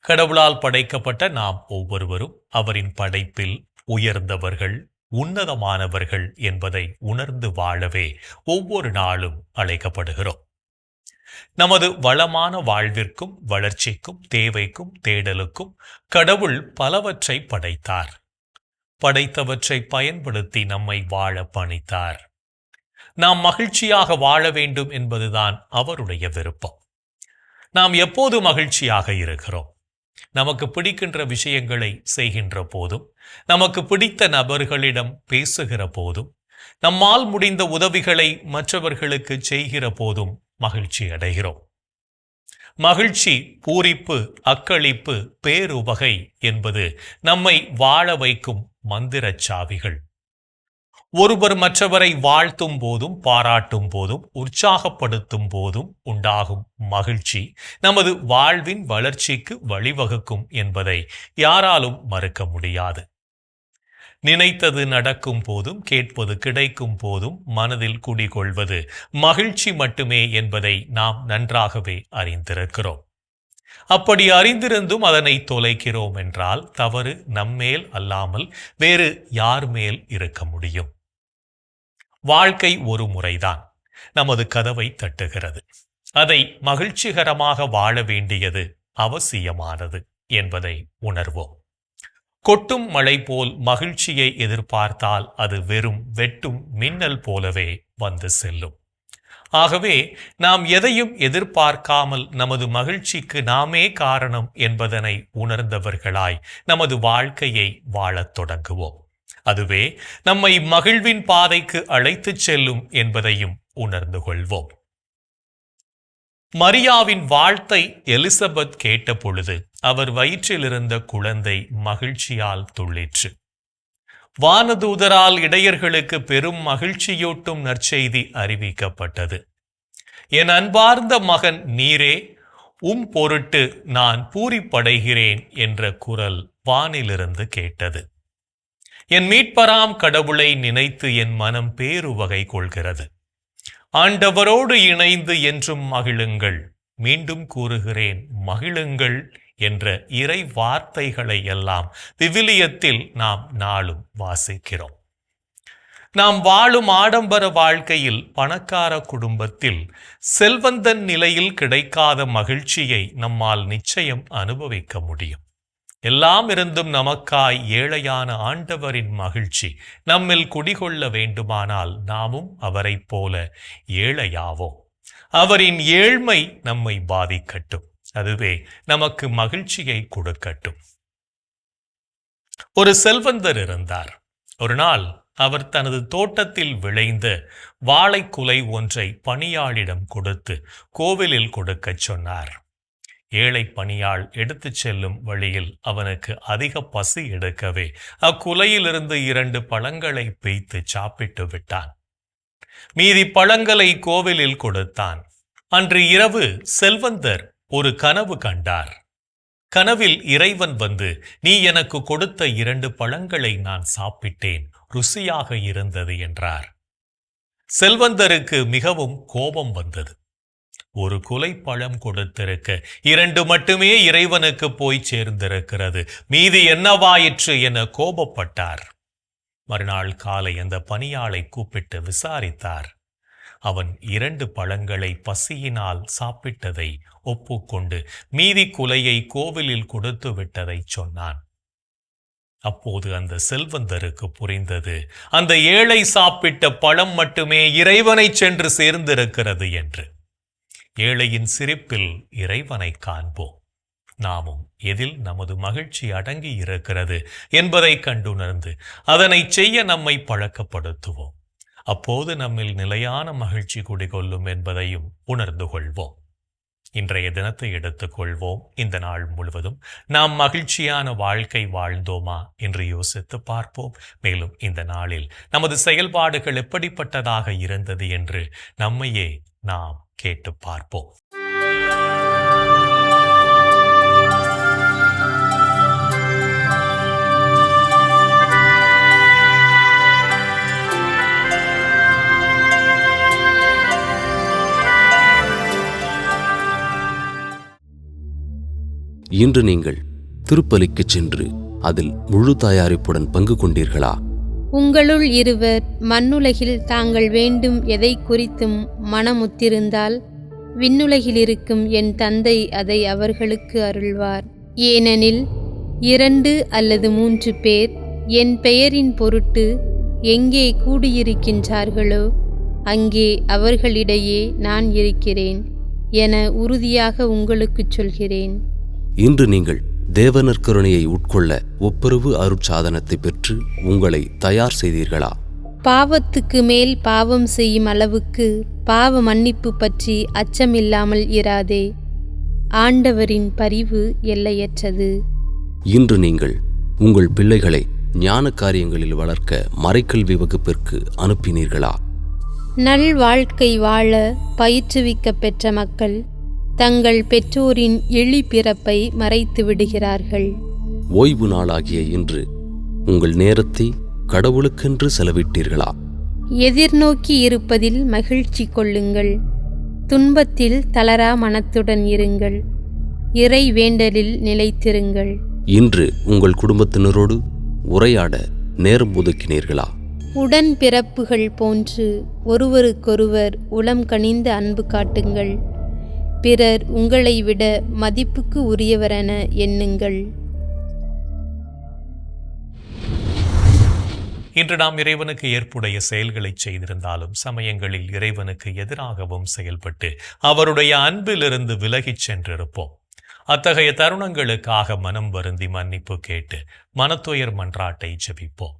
கடவுளால் படைக்கப்பட்ட நாம் ஒவ்வொருவரும் அவரின் படைப்பில் உயர்ந்தவர்கள் உன்னதமானவர்கள் என்பதை உணர்ந்து வாழவே ஒவ்வொரு நாளும் அழைக்கப்படுகிறோம். நமது வளமான வாழ்விற்கும் வளர்ச்சிக்கும் தேவைக்கும் தேடலுக்கும் கடவுள் பலவற்றை படைத்தார். படைத்தவற்றை பயன்படுத்தி நம்மை வாழ பணித்தார். நாம் மகிழ்ச்சியாக வாழ வேண்டும் என்பதுதான் அவருடைய விருப்பம். நாம் எப்போது மகிழ்ச்சியாக இருக்கிறோம்? நமக்கு பிடிக்கின்ற விஷயங்களை செய்கின்ற போதும் நமக்கு பிடித்த நபர்களிடம் பேசுகிற போதும் நம்மால் முடிந்த உதவிகளை மற்றவர்களுக்கு செய்கிற போதும் மகிழ்ச்சி அடைகிறோம். மகிழ்ச்சி பூரிப்பு அக்களிப்பு பேருவகை என்பது நம்மை வாழ வைக்கும் மந்திரச் சாவிகள் ஒருவர் மற்றவரை வாழ்த்தும் போதும் பாராட்டும் போதும் உற்சாகப்படுத்தும் போதும் உண்டாகும் மகிழ்ச்சி நமது வாழ்வின் வளர்ச்சிக்கு வழிவகுக்கும் என்பதை யாராலும் மறுக்க முடியாது. நினைத்தது நடக்கும் போதும் கேட்பது கிடைக்கும் போதும் மனதில் குடிகொள்வது மகிழ்ச்சி மட்டுமே என்பதை நாம் நன்றாகவே அறிந்திருக்கிறோம். அப்படி அறிந்திருந்தும் அதனை தொலைக்கிறோம் என்றால் தவறு நம்மேல் அல்லாமல் வேறு யார் மேல் இருக்க முடியும்? வாழ்க்கை ஒரு முறைதான். நமது கதவை தட்டுகிறது. அதை மகிழ்ச்சிகரமாக வாழ வேண்டியது அவசியமானது என்பதை உணர்வோம். கொட்டும் மழை போல் மகிழ்ச்சியை எதிர்பார்த்தால் அது வெறும் வெட்டும் மின்னல் போலவே வந்து செல்லும். ஆகவே நாம் எதையும் எதிர்பார்க்காமல் நமது மகிழ்ச்சிக்கு நாமே காரணம் என்பதனை உணர்ந்தவர்களாய் நமது வாழ்க்கையை வாழத் தொடங்குவோம். அதுவே நம்மை மகிழ்வின் பாதைக்கு அழைத்துச் செல்லும் என்பதையும் உணர்ந்து கொள்வோம். மரியாவின் வாழ்த்தை எலிசபெத் கேட்ட பொழுது அவர் வயிற்றிலிருந்த குழந்தை மகிழ்ச்சியால் துள்ளிற்று. வானதூதரால் இடையர்களுக்கு பெரும் மகிழ்ச்சியூட்டும் நற்செய்தி அறிவிக்கப்பட்டது. என் அன்பார்ந்த மகன் நீரே உம் பொருட்டு நான் பூரிப்படைகிறேன் என்ற குரல் வானிலிருந்து கேட்டது. என் மீட்பராம் கடவுளை நினைத்து என் மனம் பேருவகை கொள்கிறது. ஆண்டவரோடு இணைந்து என்றும் மகிழுங்கள். மீண்டும் கூறுகிறேன் மகிழுங்கள் என்ற இறை வார்த்தைகளை எல்லாம் விவிலியத்தில் நாம் நாளும் வாசிக்கிறோம். நாம் வாழும் ஆடம்பர வாழ்க்கையில் பணக்கார குடும்பத்தில் செல்வந்தன் நிலையில் கிடைக்காத மகிழ்ச்சியை நம்மால் நிச்சயம் அனுபவிக்க முடியும். எல்லாம் இருந்தும் நமக்காய் ஏழையான ஆண்டவரின் மகிழ்ச்சி நம்மில் குடிகொள்ள வேண்டுமானால் நாமும் அவரைப் போல ஏழையாவோம். அவரின் ஏழ்மை நம்மை பாதிக்கட்டும். அதுவே நமக்கு மகிழ்ச்சியை கொடுக்கட்டும். ஒரு செல்வந்தர் இருந்தார். ஒரு நாள் அவர் தனது தோட்டத்தில் விளைந்த வாழைக்குலை ஒன்றை பணியாளிடம் கொடுத்து கோவிலில் கொடுக்கச் சொன்னார். ஏழை பணியாள் எடுத்துச் செல்லும் வழியில் அவனுக்கு அதிக பசி எடுக்கவே அக்குலையிலிருந்து இரண்டு பழங்களை பெய்த்து சாப்பிட்டு விட்டான். மீதி பழங்களை கோவிலில் கொடுத்தான். அன்று இரவு செல்வந்தர் ஒரு கனவு கண்டார். கனவில் இறைவன் வந்து நீ எனக்கு கொடுத்த இரண்டு பழங்களை நான் சாப்பிட்டேன் ருசியாக இருந்தது என்றார். செல்வந்தருக்கு மிகவும் கோபம் வந்தது. ஒரு குலை பழம் கொடுத்திருக்க. இரண்டு மட்டுமே இறைவனுக்கு போய் சேர்ந்திருக்கிறது. மீதி என்னவாயிற்று என கோபப்பட்டார். மறுநாள் காலை அந்த பணியாளை கூப்பிட்டு விசாரித்தார். அவன் இரண்டு பழங்களை பசியினால் சாப்பிட்டதை ஒப்புக்கொண்டு மீதி குலையை கோவிலில் கொடுத்து விட்டதை சொன்னான். அப்போது அந்த செல்வந்தருக்கு புரிந்தது அந்த ஏழை சாப்பிட்ட பழம் மட்டுமே இறைவனை சென்று சேர்ந்திருக்கிறது என்று. ஏழையின் சிரிப்பில் இறைவனை காண்போம். நாமும் எதில் நமது மகிழ்ச்சி அடங்கி இருக்கிறது என்பதை கண்டுணர்ந்து அதனை செய்ய நம்மை பழக்கப்படுத்துவோம். அப்போது நம்மில் நிலையான மகிழ்ச்சி குடிகொள்ளும் என்பதையும் உணர்ந்து கொள்வோம். இன்றைய தினத்தை எடுத்துக்கொள்வோம் இந்த நாள் முழுவதும் நாம் மகிழ்ச்சியான வாழ்க்கை வாழ்ந்தோமா என்று யோசித்து பார்ப்போம். மேலும் இந்த நாளில் நமது செயல்பாடுகள் எப்படிப்பட்டதாக இருந்தது என்று நம்மையே நாம் கேட்டு பார்ப்போம். இன்று நீங்கள் திருப்பலிக்குச் சென்று அதில் முழு தயாரிப்புடன் பங்கு கொண்டீர்களா? உங்களுள் இருவர் மண்ணுலகில் தாங்கள் வேண்டும் எதை குறித்தும் மனமுத்திருந்தால் விண்ணுலகில் இருக்கும் என் தந்தை அதை அவர்களுக்கு அருள்வார். ஏனெனில் இரண்டு அல்லது மூன்று பேர் என் பெயரின் பொருட்டு எங்கே கூடியிருக்கின்றார்களோ அங்கே அவர்களிடையே நான் இருக்கிறேன் என உறுதியாக உங்களுக்குச் சொல்கிறேன். இன்று நீங்கள் தேவனர் கருணையை உட்கொள்ள ஒப்புரவு அருட்சாதனத்தை பெற்று உங்களை தயார் செய்தீர்களா? பாவத்துக்கு மேல் பாவம் செய்யும் அளவுக்கு பாவ மன்னிப்பு பற்றி அச்சமில்லாமல் இராதே. ஆண்டவரின் பரிவு எல்லையற்றது. இன்று நீங்கள் உங்கள் பிள்ளைகளை ஞான காரியங்களில் வளர்க்க மறைக்கல்வி வகுப்பிற்கு அனுப்பினீர்களா? நல் வாழ்க்கை வாழ பயிற்றுவிக்க பெற்ற மக்கள் தங்கள் பெற்றோரின் எளி பிறப்பை மறைத்து விடுகிறார்கள் ஓய்வு நாளாகிய இன்று உங்கள் நேரத்தை கடவுளுக்கென்று செலவிட்டீர்களா? எதிர்நோக்கி இருப்பதில் மகிழ்ச்சி கொள்ளுங்கள். துன்பத்தில் தளரா மனத்துடன் இருங்கள். இறை வேண்டலில் நிலைத்திருங்கள். இன்று உங்கள் குடும்பத்தினரோடு உரையாட நேரம் ஒதுக்கினீர்களா? உடன் பிறப்புகள் போன்று ஒருவருக்கொருவர் உளம் கனிந்த அன்பு காட்டுங்கள். பிறர் உங்களை விட மதிப்புக்கு உரியவரென எண்ணுங்கள். இன்று நாம் இறைவனுக்கு ஏற்புடைய செயல்களை செய்திருந்தாலும் சமயங்களில் இறைவனுக்கு எதிராகவும் செயல்பட்டு அவருடைய அன்பிலிருந்து விலகிச் சென்றிருப்போம். அத்தகைய தருணங்களுக்காக மனம் வருந்தி மன்னிப்பு கேட்டு மனத்துயர் மன்றாட்டை ஜெபிப்போம்.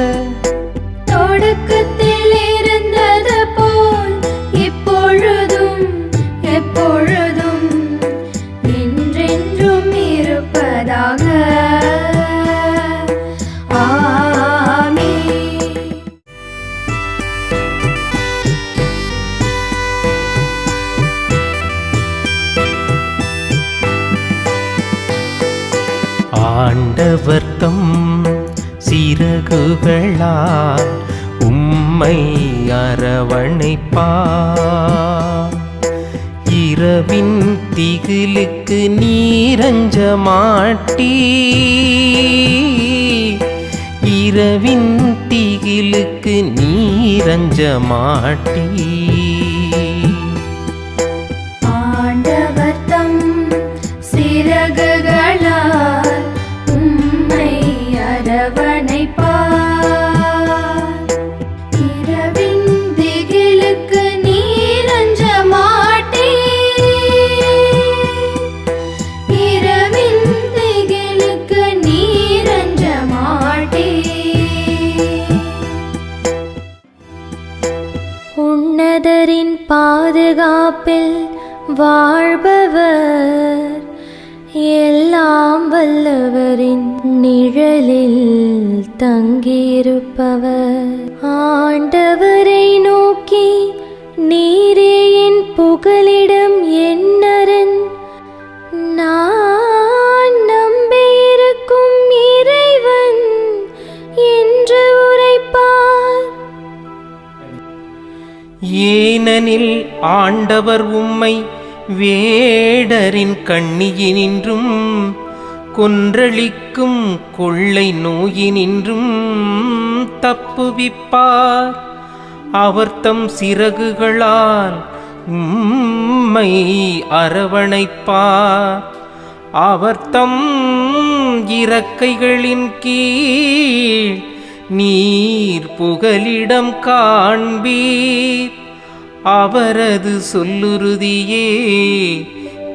ஆண்டவர் சிறகுகளால் உம்மை அரவணைப்பா. இரவின் திகிலுக்கு நீரஞ்ச மாட்டி இரவின் திகிலுக்கு நீரஞ்ச மாட்டி ஏனெனில் ஆண்டவர் உம்மை வேடரின் கண்ணியினின்றும் கொன்றளிக்கும் கொள்ளை நோயினின்றும் தப்புவிப்பார். அவர் தம் சிறகுகளால் உம்மை அரவணைப்பார். அவர் தம் இறக்கைகளின் கீழ் நீர் புகலிடம் காண்பீர். அவரது சொல்லுறுதியே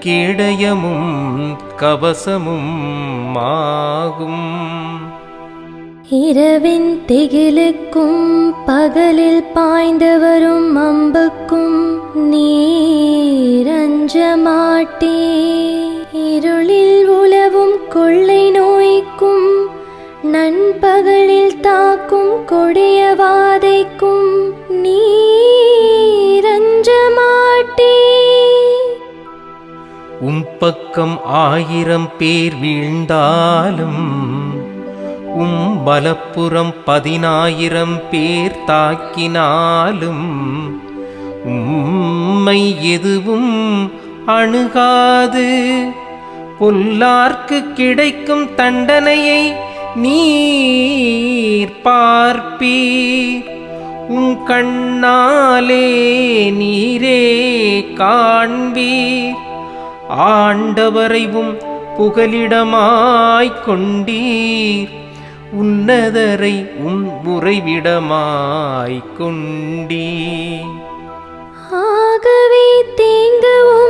கேடயமும் கவசமும் ஆகும். இரவின் திகிலுக்கும் பகலில் பாய்ந்தவரும் அம்புக்கும் நீரஞ்ச மாட்டே இருளில் உலவும் கொள்ளை நோய்க்கும் நண்பகல் கொடியவாதைக்கும் கொடியவாதைக்கும் வாதைக்கும் உம் பக்கம் ஆயிரம் பேர் வீழ்ந்தாலும் உம் பலப்புறம் பதினாயிரம் பேர் தாக்கினாலும் உம்மை எதுவும் அணுகாது. பொல்லார்க்கு கிடைக்கும் தண்டனையை நீர் பார்ப்பீர். உன் கண்ணாலே நீரே காண்பீர். ஆண்டவரைவும் புகலிடமாய்க் கொண்டீர். உன்னதரை உன் உறைவிடமாய்க் கொண்டீர். ஆகவே தேங்கவும்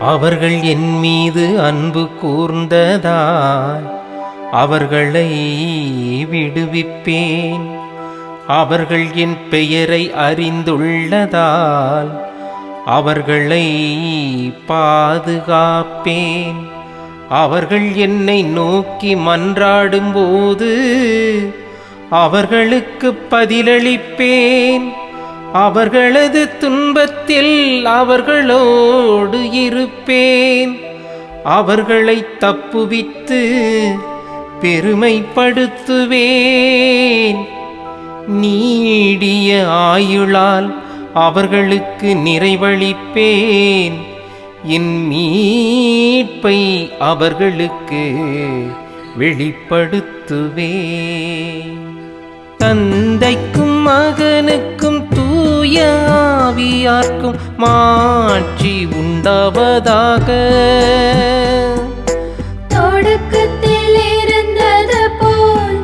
அவர்கள் என் மீது அன்பு கூர்ந்ததாய் அவர்களை விடுவிப்பேன். அவர்கள் என் பெயரை அறிந்துள்ளதால் அவர்களை பாதுகாப்பேன். அவர்கள் என்னை நோக்கி மன்றாடும்போது அவர்களுக்கு பதிலளிப்பேன். அவர்களது துன்பத்தில் அவர்களோடு இருப்பேன். அவர்களை தப்புவித்து பெருமைப்படுத்துவேன். நீடிய ஆயுளால் அவர்களுக்கு நிறைவளிப்பேன். என் மீட்பை அவர்களுக்கு வெளிப்படுத்துவேன். தந்தைக்கும் மகனுக்கும் யாக்கும் மாட்சி உண்டாவதாக. தொடக்கத்தில் இருந்தது போல்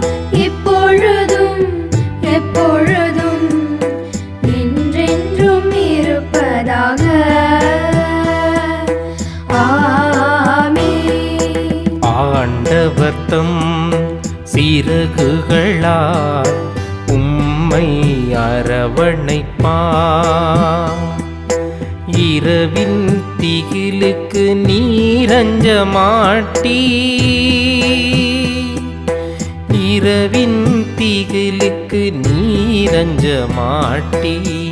இப்பொழுதும் எப்பொழுதும் என்றென்றும் இருப்பதாக. ஆண்டவர்த்தம் சீரகுகளால் உம்மை அரவணைப்பார் இரவின் திகிலுக்கு நீரஞ்ச மாட்டி. இரவின் திகிலுக்கு நீரஞ்ச மாட்டி.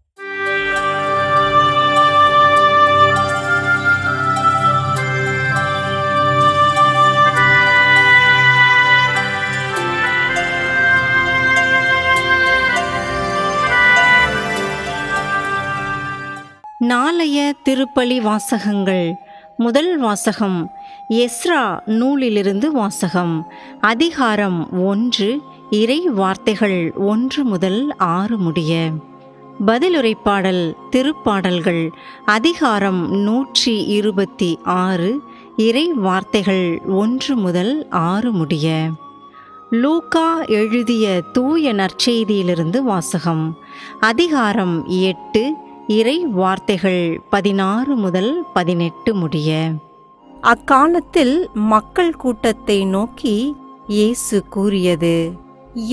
நாளைய திருப்பலி வாசகங்கள். முதல் வாசகம் எஸ்ரா நூலிலிருந்து வாசகம். அதிகாரம் ஒன்று இறை வார்த்தைகள் ஒன்று முதல் ஆறு முடிய. பதிலுரைப்பாடல் திருப்பாடல்கள் அதிகாரம் நூற்றி இருபத்தி ஆறு இறை வார்த்தைகள் ஒன்று முதல் ஆறு முடிய. லூக்கா எழுதிய தூய நற்செய்தியிலிருந்து வாசகம் அதிகாரம் எட்டு இறை வார்த்தைகள் பதினாறு முதல் பதினெட்டு முடிய. அக்காலத்தில் மக்கள் கூட்டத்தை நோக்கி இயேசு கூறியது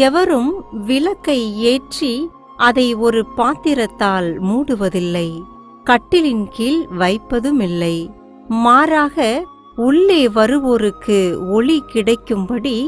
எவரும் விளக்கை ஏற்றி அதை ஒரு பாத்திரத்தால் மூடுவதில்லை கட்டிலின் கீழ் வைப்பதுமில்லை. மாறாக உள்ளே வருவோருக்கு ஒளி கிடைக்கும்படி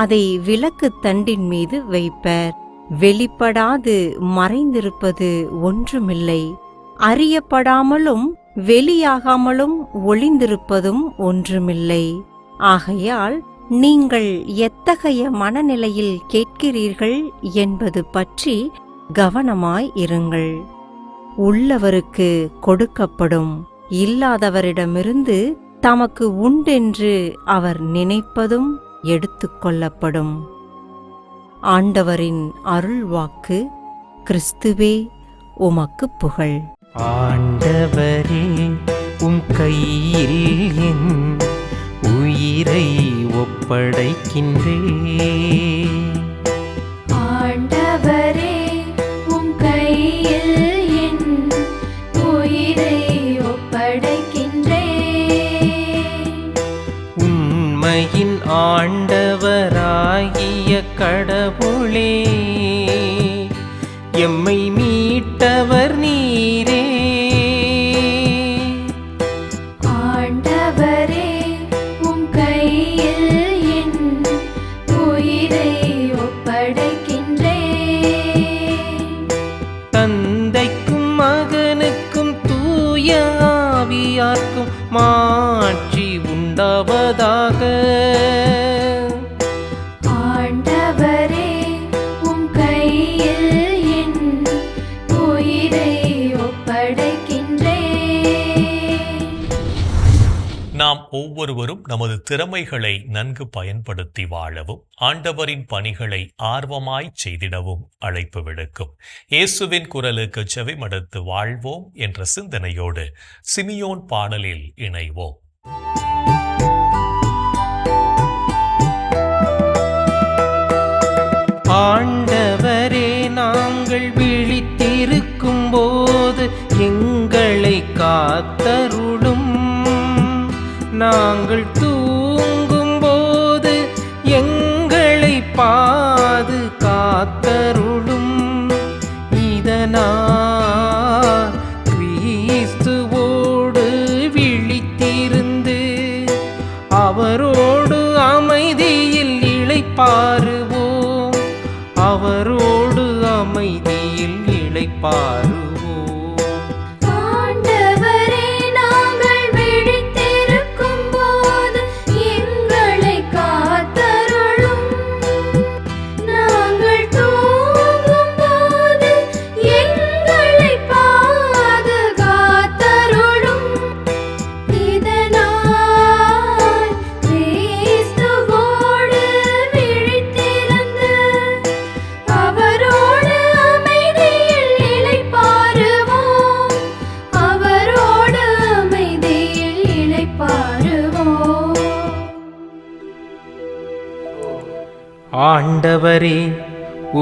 அதை விளக்கு தண்டின் மீது வைப்பர். வெளிப்படாது மறைந்திருப்பது ஒன்றுமில்லை. அறியப்படாமலும் வெளியாகாமலும் ஒளிந்திருப்பதும் ஒன்றுமில்லை. ஆகையால் நீங்கள் எத்தகைய மனநிலையில் கேட்கிறீர்கள் என்பது பற்றி கவனமாய் இருங்கள். உள்ளவருக்கு கொடுக்கப்படும் இல்லாதவரிடமிருந்து தமக்கு உண்டென்று அவர் நினைப்பதும் எடுத்துக்கொள்ளப்படும் ஆண்டவரின் அருள்வாக்கு கிறிஸ்துவே உமக்கு புகழ். ஆண்டவரே உம் கையில் என் உயிரை ஒப்படைக்கின்றே உண்மையின் ஆண்டவராகிய கடவுளே எம்மை நன்கு பயன்படுத்தி வாழவும் ஆண்டவரின் பணிகளை ஆர்வமாய் செய்திடவும் அழைப்பு விடுக்கும். இயேசுவின் குரலுக்கு செவிமடுத்து வாழ்வோம் என்ற சிந்தனையோடு சிமியோன் பாடலில் இணைவோம். ஆண்டவரே நாங்கள் விழித்திருக்கும் போது எங்களை காத்தருளும். நாங்கள் எங்களை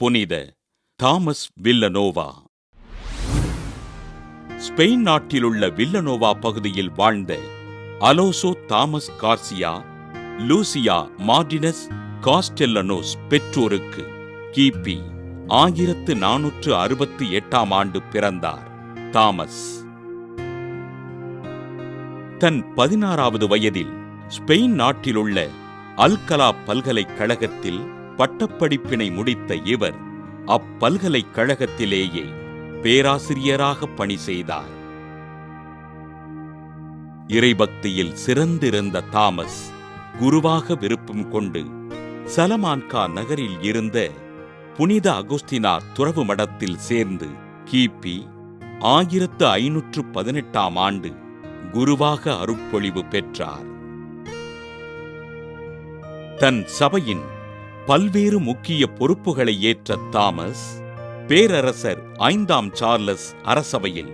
புனித தாமஸ் வில்லனோவா. ஸ்பெயின் நாட்டிலுள்ள வில்லனோவா பகுதியில் வாழ்ந்த Alonso Thomas Garcia Lucia Martinez Castellanos பெற்றோருக்கு கிபி ஆயிரத்து நானூற்று அறுபத்தி எட்டாம் ஆண்டு பிறந்தார் தாமஸ். தன் பதினாறாவது வயதில் ஸ்பெயின் நாட்டிலுள்ள அல்கலா பல்கலைக்கழகத்தில் பட்டப்படிப்பினை முடித்த இவர் அப்பல்கலைக்கழகத்திலேயே பேராசிரியராக பணி செய்தார். இறைபக்தியில் சிறந்திருந்த தாமஸ் குருவாக விருப்பம் கொண்டு சலமான்கா நகரில் இருந்த புனித அகுஸ்தினார் துறவு மடத்தில் சேர்ந்து கிபி ஆயிரத்து ஐநூற்று பதினெட்டாம் ஆண்டு குருவாக அருட்பொழிவு பெற்றார். தன் சபையின் பல்வேறு முக்கிய பொறுப்புகளை ஏற்ற தாமஸ் பேரரசர் ஐந்தாம் சார்லஸ் அரசவையில்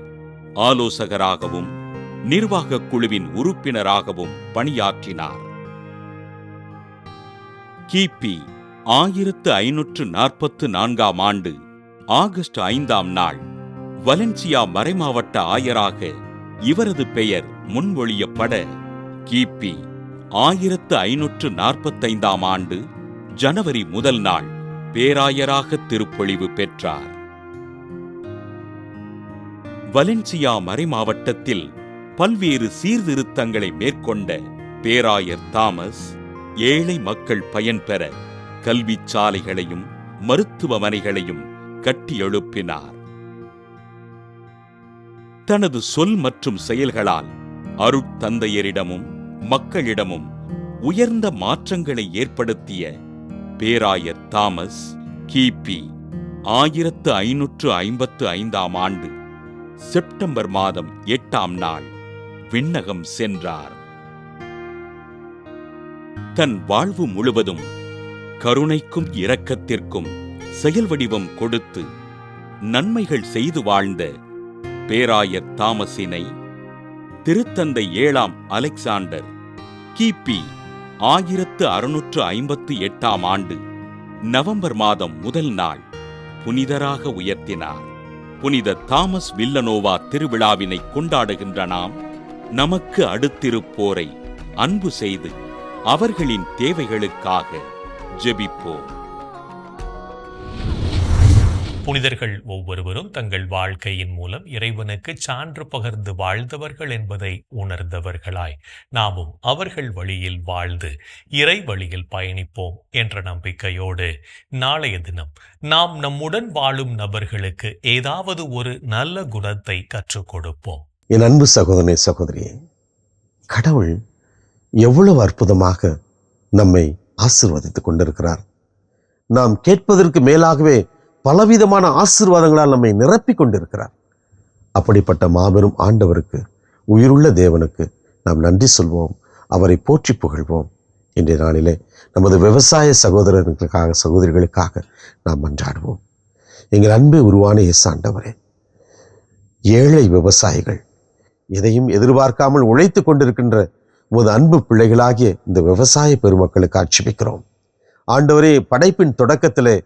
ஆலோசகராகவும் நிர்வாகக் குழுவின் உறுப்பினராகவும் பணியாற்றினார். கிபி ஆயிரத்து ஐநூற்று நாற்பத்து நான்காம் ஆண்டு ஆகஸ்ட் ஐந்தாம் நாள் வலன்சியா மறைமாவட்ட ஆயராக இவரது பெயர் முன்மொழியப்பட கிபி ஆயிரத்து ஐநூற்று நாற்பத்தைந்தாம் ஆண்டு ஜனவரி முதல் நாள் பேராயராக திருப்பொழிவு பெற்றார். வலென்சியா மறைமாவட்டத்தில் பல்வேறு சீர்திருத்தங்களை மேற்கொண்ட பேராயர் தாமஸ் ஏழை மக்கள் பயன்பெற கல்விச் சாலைகளையும் மருத்துவமனைகளையும் கட்டியெழுப்பினார் தனது சொல் மற்றும் செயல்களால் அருட்தந்தையரிடமும் மக்களிடமும் உயர்ந்த மாற்றங்களை ஏற்படுத்திய பேராயர் தாமஸ் கிபி ஆயிரத்து ஐநூற்று ஐம்பத்து ஐந்தாம் ஆண்டு செப்டம்பர் மாதம் எட்டாம் நாள் விண்ணகம் சென்றார். தன் வாழ்வு முழுவதும் கருணைக்கும் இரக்கத்திற்கும் செயல் வடிவம் கொடுத்து நன்மைகள் செய்து வாழ்ந்த பேராயர் தாமஸினை திருத்தந்தை ஏழாம் அலெக்சாண்டர் கிபி ஆயிரத்து அறுநூற்று ஐம்பத்து எட்டாம் ஆண்டு நவம்பர் மாதம் முதல் நாள் புனிதராக உயர்த்தினார். புனித தாமஸ் வில்லனோவா திருவிழாவினை கொண்டாடுகின்ற நாம் நமக்கு அடுத்திருப்போரை அன்பு செய்து அவர்களின் தேவைகளுக்காக ஜெபிப்போம். புனிதர்கள் ஒவ்வொருவரும் தங்கள் வாழ்க்கையின் மூலம் இறைவனுக்கு சான்று பகர்ந்து வாழ்ந்தவர்கள் என்பதை உணர்ந்தவர்களாய். நாமும் அவர்கள் வழியில் வாழ்ந்து இறை வழியில் பயணிப்போம் என்ற நம்பிக்கையோடு நாளைய தினம் நாம் நம்முடன் வாழும் நபர்களுக்கு ஏதாவது ஒரு நல்ல குணத்தை கற்றுக் கொடுப்போம். என் அன்பு சகோதரனே சகோதரியே கடவுள் எவ்வளவு அற்புதமாக நம்மை ஆசீர்வதித்துக் கொண்டிருக்கிறார். நாம் கேட்பதற்கு மேலாகவே பலவிதமான ஆசீர்வாதங்களால் நம்மை நிரப்பிக் கொண்டிருக்கிறார். அப்படிப்பட்ட மாபெரும் ஆண்டவருக்கு உயிருள்ள தேவனுக்கு நாம் நன்றி சொல்வோம் அவரை போற்றி புகழ்வோம். இன்றைய நாளிலே நமது விவசாய சகோதரர்களுக்காக சகோதரிகளுக்காக நாம் மன்றாடுவோம். எங்கள் அன்பு உருவான இயேசு ஆண்டவரே ஏழை விவசாயிகள் எதையும் எதிர்பார்க்காமல் உழைத்து கொண்டிருக்கின்ற உமது அன்பு பிள்ளைகளாகிய இந்த விவசாய பெருமக்களுக்கு ஆட்சிபிக்கிறோம். ஆண்டவரே படைப்பின் தொடக்கத்திலே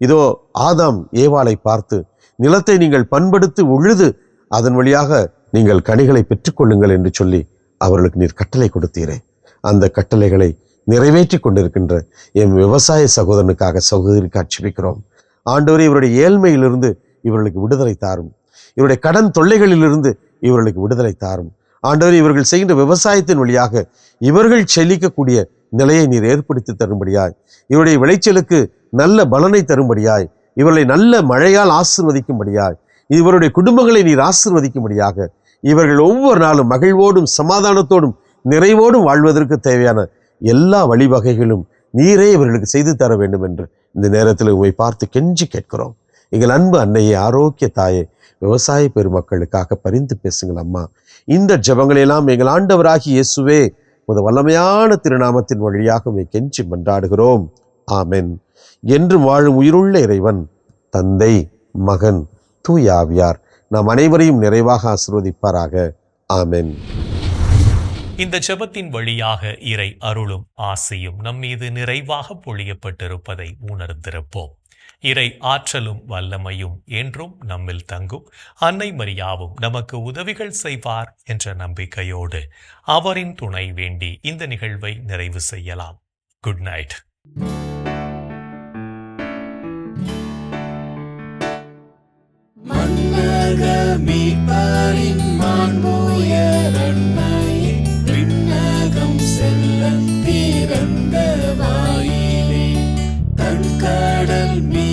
இதோ ஆதாம் ஏவாளை பார்த்து நிலத்தை நீங்கள் பண்படுத்தி உழுது அதன் வழியாக நீங்கள் கனிகளை பெற்றுக்கொள்ளுங்கள் என்று சொல்லி அவர்களுக்கு நீர் கட்டளை கொடுத்தீரே. அந்த கட்டளைகளை நிறைவேற்றி கொண்டிருக்கின்ற என் விவசாய சகோதரனுக்காக சகோதரி காட்சிப்பிக்கிறோம் ஆண்டவரே இவருடைய ஏழ்மையிலிருந்து இவர்களுக்கு விடுதலை தாரும். இவருடைய கடன் தொல்லைகளிலிருந்து இவர்களுக்கு விடுதலை தாரும். ஆண்டவர் இவர்கள் செய்கின்ற விவசாயத்தின் வழியாக இவர்கள் செழிக்கக்கூடிய நிலையை நீர் ஏற்படுத்தி தரும்படியாய் இவருடைய விளைச்சலுக்கு நல்ல பலனை தரும்படியாய் இவர்களை நல்ல மழையால் ஆசிர்வதிக்கும்படியாய் இவருடைய குடும்பங்களை நீர் ஆசிர்வதிக்கும்படியாக இவர்கள் ஒவ்வொரு நாளும் மகிழ்வோடும் சமாதானத்தோடும் நிறைவோடும் வாழ்வதற்கு தேவையான எல்லா வழிவகைகளும் நீரே இவர்களுக்கு செய்து தர வேண்டும் என்று இந்த நேரத்தில் உம்மை பார்த்து கெஞ்சி கேட்கிறோம். எங்கள் அன்பு அன்னையை ஆரோக்கிய தாயை விவசாய பெருமக்களுக்காக பரிந்து பேசுங்கள் அம்மா. இந்த ஜபங்களையெல்லாம் எங்கள் ஆண்டவராகி இயேசுவே முத வல்லமையான திருநாமத்தின் வழியாக உம்மை கெஞ்சி மன்றாடுகிறோம். ஆமென். என்று வாழும் உயிருள்ள இறைவன் தந்தை மகன் தூயாவியார் நாம் அனைவரையும் நிறைவாக ஆசிர்வதிப்பாராக. ஆமென். இந்த ஜெபத்தின் வழியாக இறை அருளும் ஆசையும் நம் மீது நிறைவாக பொழியப்பட்டிருப்பதை உணர்ந்திருப்போம். இறை ஆற்றலும் வல்லமையும் என்றும் நம்மில் தங்கும். அன்னை மரியாவும் நமக்கு உதவிகள் செய்வார் என்ற நம்பிக்கையோடு அவரின் துணை வேண்டி இந்த நிகழ்வை நிறைவு செய்யலாம். Good night. மீட்பரின் மாண்புயரன்னை விண்ணகம் செல்ல திறந்த வாயிலே. தன் கடல் மீதொழிர்